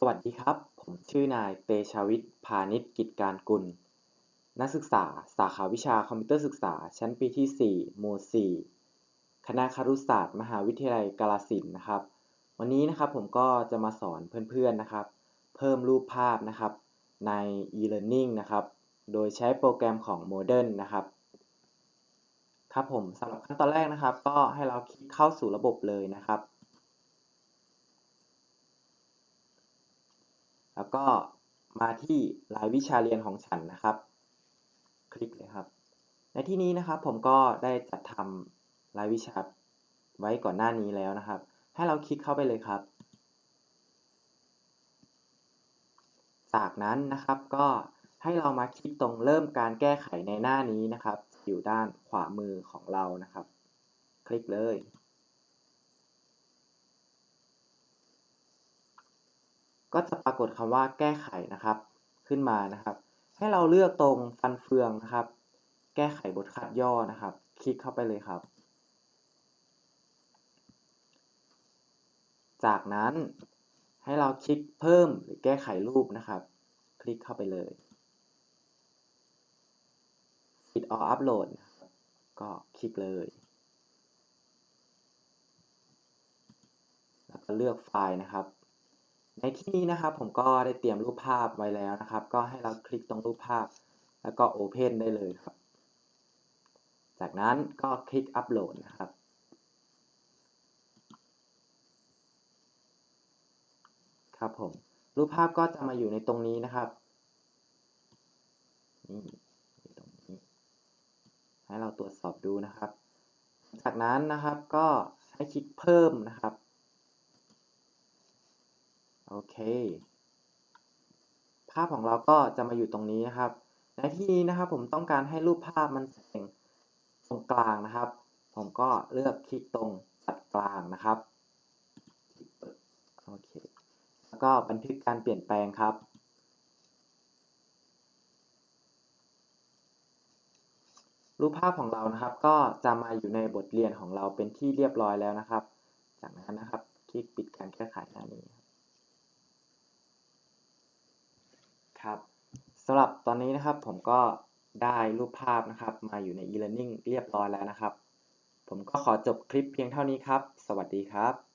สวัสดีครับ ผมชื่อนายเตชาวิทย์พานิชกิจการกุล นักศึกษาสาขาวิชาคอมพิวเตอร์ศึกษา ชั้นปีที่ 4 หมู่ 4 คณะครุศาสตร์ มหาวิทยาลัยกาฬสินนะครับ วันนี้นะครับผมก็จะมาสอนเพื่อนๆนะครับ เพิ่มรูปภาพนะครับ ใน e-learning นะครับ โดยใช้โปรแกรมของ Modern นะครับ ครับผมสำหรับขั้นตอนแรกนะครับ ก็ให้เราคลิกเข้าสู่ระบบเลยนะครับ แล้วก็มาที่รายวิชาเรียนของฉันนะครับ คลิกเลยครับ ในที่นี้นะครับผมก็ได้จัดทำรายวิชาไว้ก่อนหน้านี้แล้วนะครับ ให้เราคลิกเข้าไปเลยครับ จากนั้นนะครับก็ให้เรามาคลิกตรงเริ่มการแก้ไขในหน้านี้นะครับ อยู่ด้านขวามือของเรานะครับ คลิกเลย ก็จะปรากฏคำว่าแก้ไขนะครับ ขึ้นมานะครับ ให้เราเลือกตรงฟันเฟืองนะครับ แก้ไขบทขัดย่อนะครับ คลิกเข้าไปเลยครับ จากนั้นให้เราคลิกเพิ่มหรือแก้ไขรูปนะครับ คลิกเข้าไปเลย Fit or Upload นะครับก็คลิกเลย แล้วก็เลือกไฟล์นะครับ ในที่นี้นะครับผมก็ได้เตรียมรูปภาพไว้แล้วนะครับ ก็ให้เราคลิกตรงรูปภาพ แล้วก็ Open ได้เลยครับ จากนั้นก็คลิก Upload นะครับ ครับผม รูปภาพก็จะมาอยู่ในตรงนี้นะครับนี่ตรงนี้ ให้เราตรวจสอบดูนะครับ จากนั้นนะครับก็ให้คลิกเพิ่มนะครับ เค ภาพของเราก็จะมาอยู่ตรงนี้นะครับ ในที่นี้นะครับผมต้องการให้รูปภาพมันแสงตรงกลางนะครับ ผมก็เลือกคลิกตรงตัดกลางนะครับโอเคแล้วก็บันทึกการเปลี่ยนแปลงครับรูปภาพของเรานะครับก็จะมาอยู่ในบทเรียนของเราเป็นที่เรียบร้อยแล้วนะครับ จากนั้นนะครับ คลิกปิดการแก้ไขหน้านี้ ครับสำหรับตอนนี้นะครับผมก็ได้รูปภาพนะครับ มาอยู่ใน e-learning เรียบร้อยแล้วนะครับ ผมก็ขอจบคลิปเพียงเท่านี้ครับ สวัสดีครับ